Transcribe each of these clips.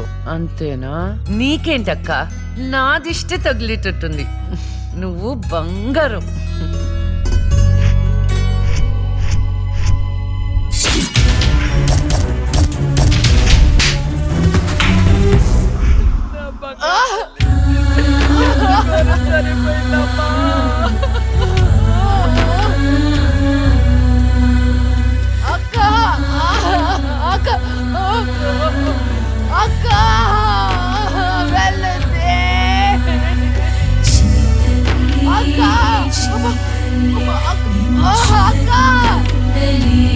చేసుకో అంతేనా? నీకేంటక్క? నా దిష్టి తగిలేటట్టుంది. నువ్వు బంగారం. సరిపోయిందమ్మా. అక్క మా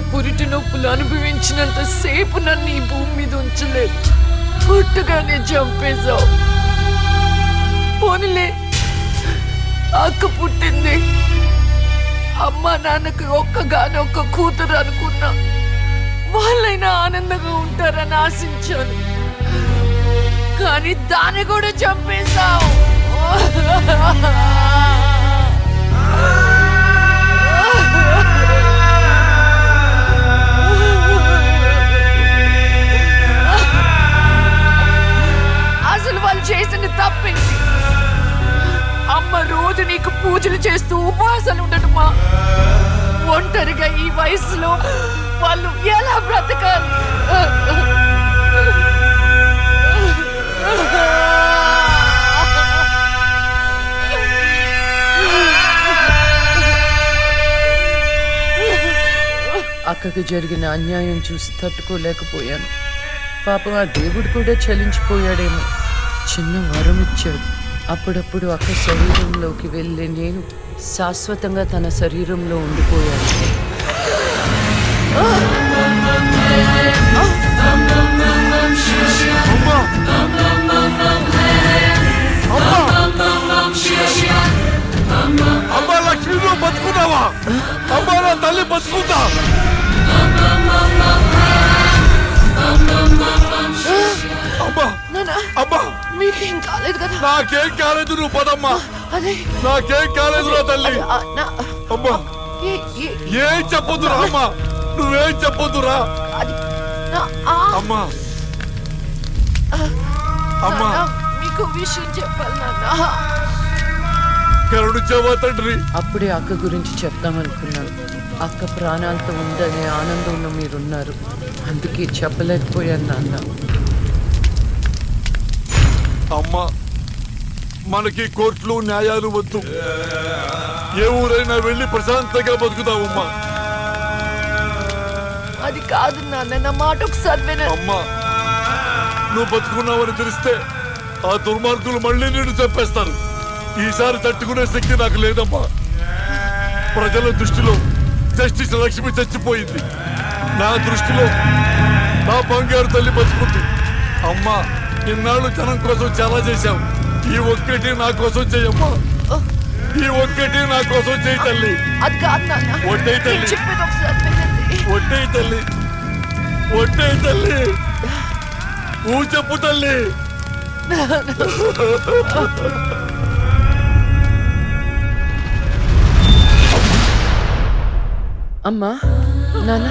పురిటి నొప్పులు అనుభవించినంత సేపు నన్ను ఈ భూమి మీద ఉంచలేదు. పుట్టుగానే చంపేశావు. పోనీలే. అక్క పుట్టింది. అమ్మ నాన్నకి ఒక్కగానొక్క కూతురు అనుకున్నా. వాళ్ళైనా ఆనందంగా ఉంటారని ఆశించాను. కానీ దాన్ని కూడా చంపేశావు. అక్కకి జరిగిన అన్యాయం చూసి తట్టుకోలేకపోయాను. పాపం ఆ దేవుడు కూడా చలించిపోయాడేమో. చిన్న వరం ఇచ్చాడు అప్పుడప్పుడు అక్క శరీరంలోకి వెళ్ళే నేను శాశ్వతంగా తన శరీరంలో ఉండిపోయాను. అమ్మా లక్ష్మి బతుకున్నావా అమ్మా నా తల్లి బతుకుందా అమ్మా మీకేం కాలేదు కదా? నాకేం కాలేదు నువ్వు పదమ్మా. అదే. నాకేం కాలేదు నా తల్లి. అమ్మా ఏ- చెప్పొద్దురా అమ్మా? నువ్వేం చెప్పొద్దురా? అమ్మా. అమ్మా. మీకు విషయం చెప్పాలి నాన్న. కరుణించావా తండ్రి. అప్పుడే అక్క గురించి చెప్దామనుకున్నాను. అక్క ప్రాణాలతో ఉందనే ఆనందంలో మీరున్నారు. అందుకే చెప్పలేకపోయాను నాన్న. అమ్మా మనకి కోర్టులు న్యాయాలు వద్దు. ఏ ఊరైనా వెళ్ళి ప్రశాంతంగా బతుకుతావమ్మా అది కాదు నాన్న నా మాట ఒకసారి అమ్మా నువ్వు బతుకున్నావని తెలిస్తే ఆ దుర్మార్గులు మళ్ళీ నిన్ను చంపేస్తారు. ఈసారి తట్టుకునే శక్తి నాకు లేదమ్మా. ప్రజల దృష్టిలో జస్టిస్ లక్ష్మి చచ్చిపోయింది. నా దృష్టిలో నా బంగారు తల్లి బతుకుంది. అమ్మా ఇన్నాళ్ళు జనం కోసం చాలా చేశావు. ఈ ఒక్కటి నా కోసం చెయ్యమ్మా ఈ ఒక్కటి నా కోసం చెయ్యి తల్లి. వడ్డీ తల్లి. నేను చెప్పేది ఒకసారి వినండి. ఒట్టే తల్లి. ఒట్టే తల్లి. ఊ చెప్పు తల్లి. అమ్మా నాన్న.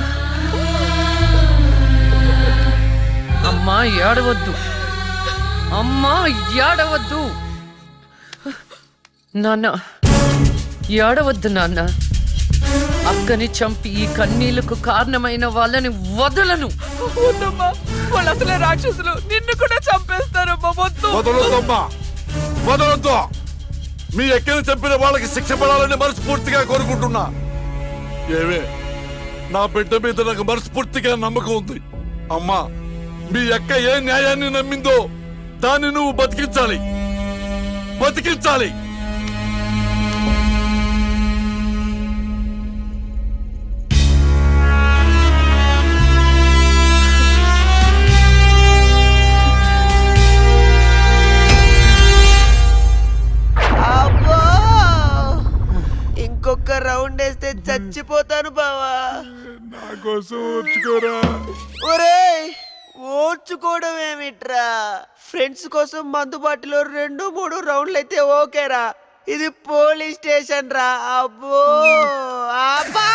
అమ్మా ఏడవద్దు. అమ్మా ఏడవద్దు. నాన్న ఏడవద్దు నాన్న. అక్కని చంపి ఈ కన్నీళ్ళకు కారణమైన వాళ్ళని వదలను. వాళ్ళు అసలే రాక్షసులు. నిన్ను కూడా వదలొద్దమ్మా. వదలొద్దు. మీ ఎక్కని చంపిన వాళ్ళకి శిక్ష పడాలని మనస్ఫూర్తిగా కోరుకుంటున్నా. ఏవే నా బిడ్డ మీద నాకు మనస్ఫూర్తిగా నమ్మకం ఉంది. అమ్మా మీ అక్క ఏ న్యాయాన్ని నమ్మిందో దాన్ని నువ్వు బతికించాలి. బతికించాలి. అబ్బో! ఇంకొక రౌండ్ వేస్తే చచ్చిపోతాను బావా. నా కోసం ఒరేయ్! ఓర్చుకోవడం ఏమిట్రా? ఫ్రెండ్స్ కోసం మందుబాటులో రెండు మూడు రౌండ్లు అయితే ఓకేరా. ఇది పోలీస్ స్టేషన్ రా అబ్బో అబ్బా!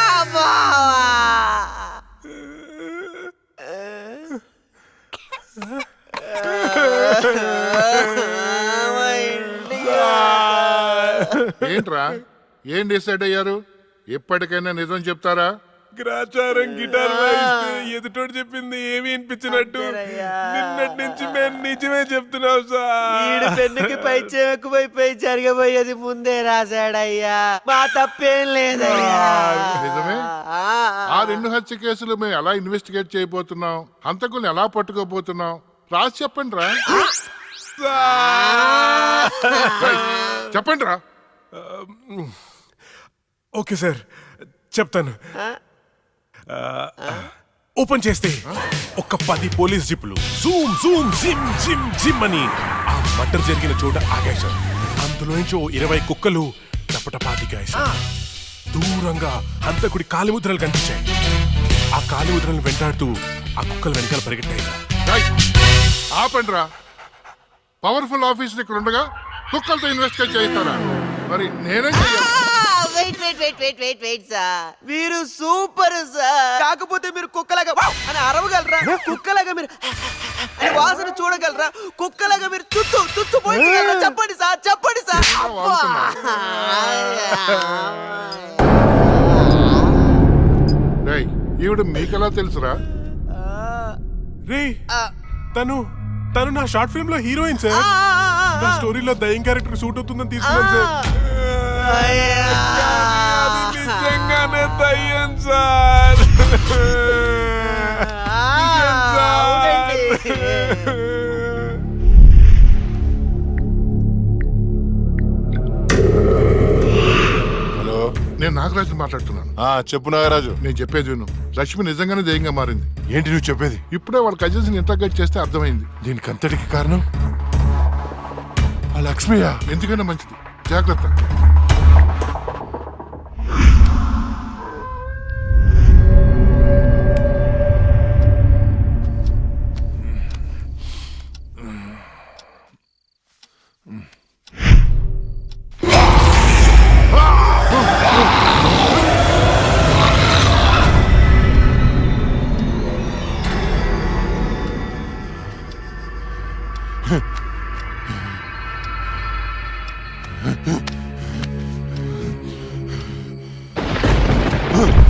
ఏంట్రా? ఏం డిసైడ్ అయ్యారు? ఎప్పటికైనా నిజం చెప్తారా? గ్రాచారం గిటార్ ఎదుటోడు చెప్పింది ఏమి వినిపించినట్టు. నిన్నటి నుంచి మేము నిజమే చెప్తున్నాం ఈడు సార్ పెన్నుకి పై చెక్కుపోయిపోయి జరగబోయేది ముందే రాశాడయ్యా. మా తప్పేం లేదయ్యా. నిజమే? ఆ, రెండు హత్య కేసులు మేము ఎలా ఇన్వెస్టిగేట్ చేయబోతున్నాం? హంతకుల్ని ఎలా పట్టుకోబోతున్నాం? రాసి చెప్పండి రా. చెప్పండి రా. ఓకే సార్ చెప్తాను. ఓపెన్ చేస్తే ఒక పది పోలీస్ జిప్లు. జూమ్ జూమ్ జిమ్ జిమ్ జిమ్ అని ఆ మటర్ జరిగిన చోట ఆగాయి అందులో నుంచి ఓ ఇరవై కుక్కలు టపటపాతిగాయి సార్. దూరంగా అంతకుడి కాలిముద్రలు కనిపించాయి. ఆ కాలిముద్రలను వెంటాడుతూ ఆ కుక్కలు వెనకాల పరిగెట్టాయి సార్. ఆపండి రా పవర్ఫుల్ ఆఫీసులు ఇక్కడ ఉండగా కుక్కలతో ఇన్వెస్టిగేట్ చేయిస్తారా? మరి నేనేం చేయాలి wait wait wait wait wait wait sir మీరు సూపర్ సార్ కాకపోతే మీరు కుక్కలాగా వావ్! అని అరవగలరా? కుక్కలాగా మీరు అని వాసన చూడగలరా? కుక్కలాగా మీరు చుట్టూ చుట్టూ పోయించగలరా? చెప్పండి సార్ చెప్పండి సార్ అబ్బా. రేయ్ ఈవిడ మీకెలా తెలుసురా? రే తను తను నా షార్ట్ ఫిల్మ్లో హీరోయిన్ సార్ నా స్టోరీలో దయ్యం క్యారెక్టర్ సూట్ అవుతుందని తీసుకున్నాను సార్ నిజంగానే దయ్యం సార్ నిజం సార్. హలో. నేను నాగరాజు మాట్లాడుతున్నాను. ఆ చెప్పు నాగరాజు. నేను చెప్పేది విను. లక్ష్మి నిజంగానే దెయ్యంగా మారింది. ఏంటి నువ్వు చెప్పేది? ఇప్పుడే వాళ్ళ కజిన్స్ ఇంటర్గేట్ చేస్తే అర్థమైంది. దీనికి అంతటికి కారణం? ఆ లక్ష్మియా ఎందుకైనా మంచిది. జాగ్రత్త.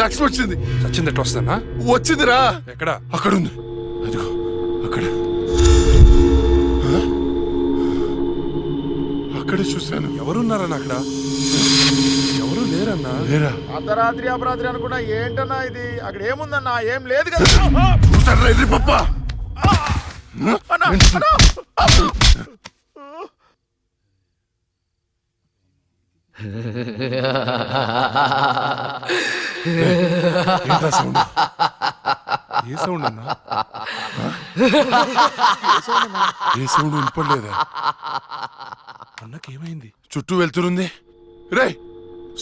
లక్ష్మి వచ్చింది. చచ్చిందట్టు వస్తానా వచ్చిందిరా. ఎక్కడ? అక్కడ ఉంది అదిగో అక్కడ? అక్కడే చూశాను. ఎవరున్నారన్నా అక్కడ ఎవరు లేరన్నా? లేరా? అర్ధరాత్రి అపరాత్రి అనుకున్నా ఏంటన్నా ఇది? అక్కడ ఏముందన్నా? ఏం లేదు కదా. చూసారా ఎర్రి పప్ప ఏంటా? ఏ సౌండ్ అన్నా? ఏ సౌండ్ వినపడలేదా? అన్నకేమైంది? చుట్టూ వెళ్తురుంది రే.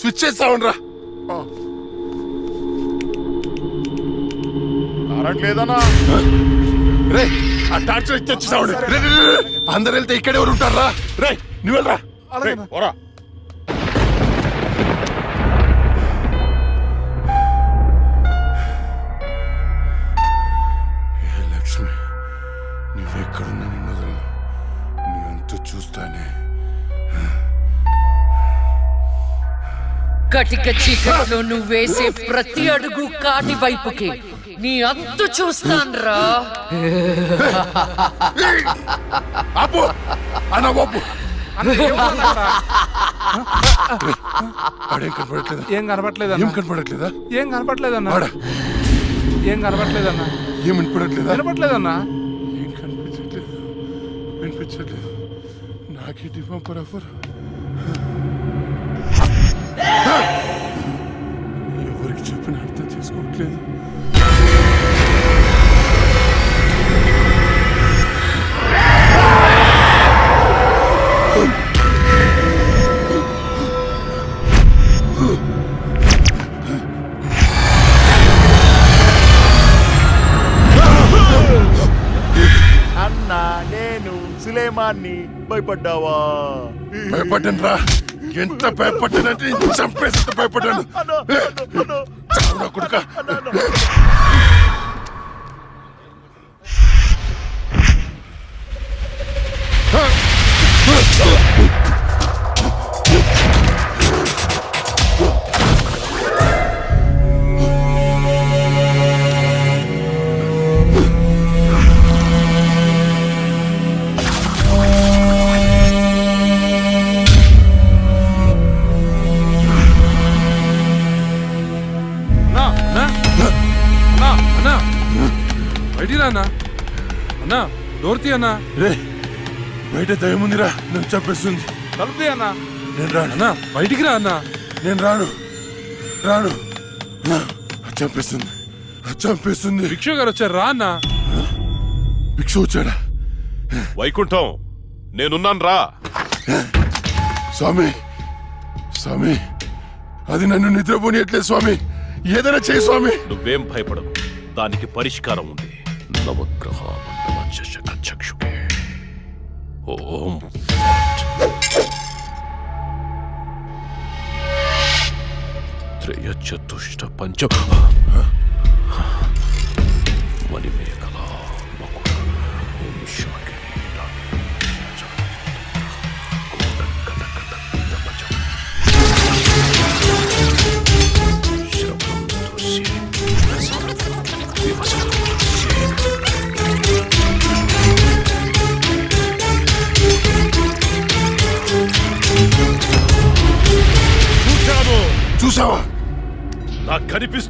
స్విచ్ చేస్తావనరా కరెంట్ లేదన్నా. రే ఆ టార్చర్ వచ్చేసావండి రే రే, రే, రే. అందరు వెళ్తే ఇక్కడ ఎవరు ఉంటారా రే? నువ్వు వెళ్ళరా? చూస్తానే. కటిక చీకట్లో నువ్వు వేసే ప్రతి అడుగు కాటి వైపుకి. నీ అంతు చూస్తాన్రా. ఆపు. అన్న ఆపు ఆడేం కనపడట్లేదా? ఏం కనపట్లేదన్నా ఏం కనపడట్లేదా? ఏం కనపట్లేదన్నా ఆడ. ఏం కనపట్లేదన్నా ఏం వినపడట్లేదా? కనపట్లేదన్నా ఏం కనిపించట్లేదు. వినిపించట్లేదు. నాకేంటి పంపర్ ఆఫర్ ఎవరికి చెప్పిన అర్థం చేసుకోవట్లేదు. నేను సులేమాన్ని భయపడ్డావా? భయపడ్డాను రా ఎంత భయపడ్డానంటే చంపేసి భయపడ్డాను. కొడుక. అన్నా అన్నా డోర్ తీ అన్నా రే బయట దయ్యం ఉందిరా నన్ను చంపేస్తుంది. తలుపు తీ అన్నా నేను రాను. అన్నా బయటికి రా అన్నా. నేను రాను. రాను. చంపేస్తుంది. చంపేస్తుంది. భిక్షు గారు వచ్చారు రా అన్నా. భిక్ష వచ్చాడా? వైకుంఠం నేనున్నాను రా. స్వామి స్వామి అది నన్ను నిద్రపోనియట్లేదు స్వామి. ఏదైనా చేయి స్వామి. నువ్వేం భయపడకు. దానికి పరిష్కారం ఉంది. నవగ్రహ. ఓం. త్రయ చతుష్ట పంచ మణిమేఖల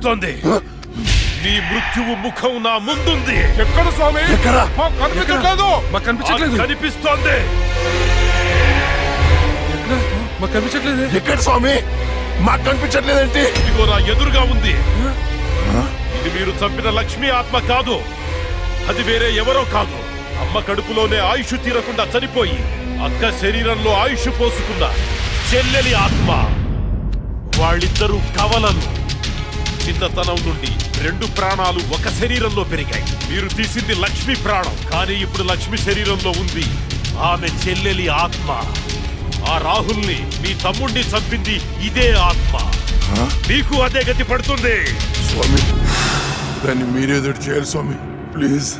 కనిపిస్తోంది. నీ మృత్యువు ముఖం నా ముందుంది. ఎక్కడ స్వామి? ఎక్కడ? కనిపించట్లేదు. మాకు కనిపించట్లేదు. కనిపిస్తోంది. ఎక్కడ? మాకు కనిపించట్లేదు. ఎక్కడ స్వామి? మాకు కనిపించట్లేదేంటి? ఇదిగో నా ఎదురుగా ఉంది. ఇది మీరు చంపిన లక్ష్మీ ఆత్మ కాదు. అది వేరే ఎవరో కాదు. అమ్మ కడుపులోనే ఆయుష్ తీరకుండా చనిపోయి అక్క శరీరంలో ఆయుష్ పోసుకున్న చెల్లెలి ఆత్మ. వాళ్ళిద్దరూ కవలలు. చిన్నతనం నుండి రెండు ప్రాణాలు ఒక శరీరంలో పెరిగాయి. మీరు తీసింది లక్ష్మి ప్రాణం. కానీ ఇప్పుడు లక్ష్మి శరీరంలో ఉంది ఆమె చెల్లెలి ఆత్మ. ఆ రాహుల్ని మీ తమ్ముణ్ణి చంపింది ఇదే ఆత్మ. మీకు అదే గతి పడుతుంది. స్వామి దాన్ని మీరేదో చేయాలి స్వామి. ప్లీజ్.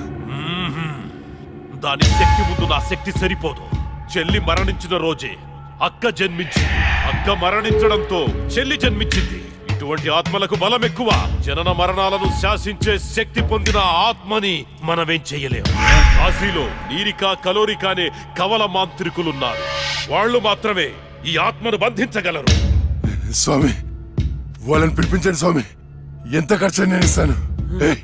దాని శక్తి ముందు నా శక్తి సరిపోదు. చెల్లి మరణించిన రోజే అక్క జన్మించింది. అక్క మరణించడంతో చెల్లి జన్మించింది. ఇటువంటి ఆత్మలకు బలం ఎక్కువ. జనన మరణాలను శాసించే శక్తి పొందిన ఆత్మని మనమేం చెయ్యలేము కాశీలో నీరిక కలోరిక అనే కవల మాంత్రికులున్నారు. వాళ్ళు మాత్రమే ఈ ఆత్మను బంధించగలరు. స్వామి వాళ్ళని పిలిపించండి స్వామి. ఎంత ఖర్చు నేను ఇస్తాను. ఏయ్,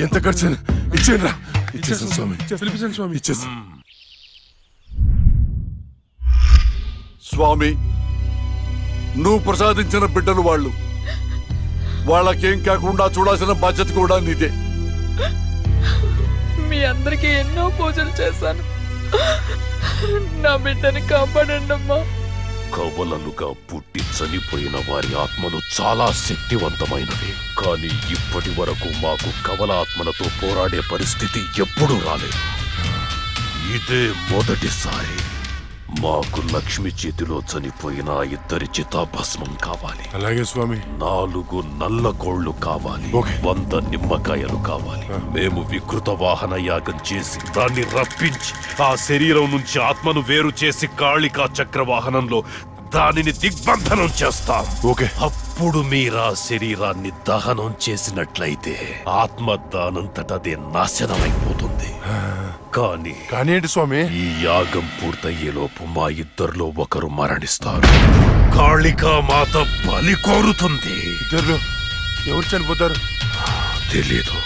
ఎంత ఖర్చు ఇచ్చేయండి రా. ఇచ్చేస్తాను స్వామి. పిలిపించండి స్వామి. ఇచ్చేస్తాను. స్వామి నువ్వు ప్రసాదించిన బిడ్డలు వాళ్ళు. వాళ్ళకేం కాకుండా చూడాల్సిన బాధ్యత కూడా నీదే. మీ అందరికీ ఎన్నో పూజలు చేశాను. నా బిడ్డని కాపాడండి అమ్మా కవలలుగా పుట్టి చనిపోయిన వారి ఆత్మలు చాలా శక్తివంతమైనవి. కానీ ఇప్పటి వరకు మాకు కవల ఆత్మలతో పోరాడే పరిస్థితి ఎప్పుడూ రాలేదు. ఇదే మొదటిసారి. మాకు లక్ష్మి చేతిలో చనిపోయిన ఇద్దరి చితాభస్మం కావాలి. అలాగే స్వామి. నాలుగు నల్ల కోళ్ళు కావాలి. వంద నిమ్మకాయలు కావాలి. మేము వికృత వాహన యాగం చేసి దాన్ని రప్పించి ఆ శరీరం నుంచి ఆత్మను వేరు చేసి కాళికా చక్ర వాహనంలో దానిని దిగ్బంధనం చేస్తాం. ఓకే. అప్పుడు మీరా శరీరాన్ని దహనం చేసినట్లయితే ఆత్మ దానంతటదే నాశనమైపోతుంది. కానీ కానీ ఏంటి స్వామి? ఈ యాగం పూర్తయ్యేలోపు మా ఇద్దరిలో ఒకరు మరణిస్తారు. కాళికా మాత బలి కోరుతుంది. ఇద్దరు ఎవరు చనిపోతారు? తెలీదు.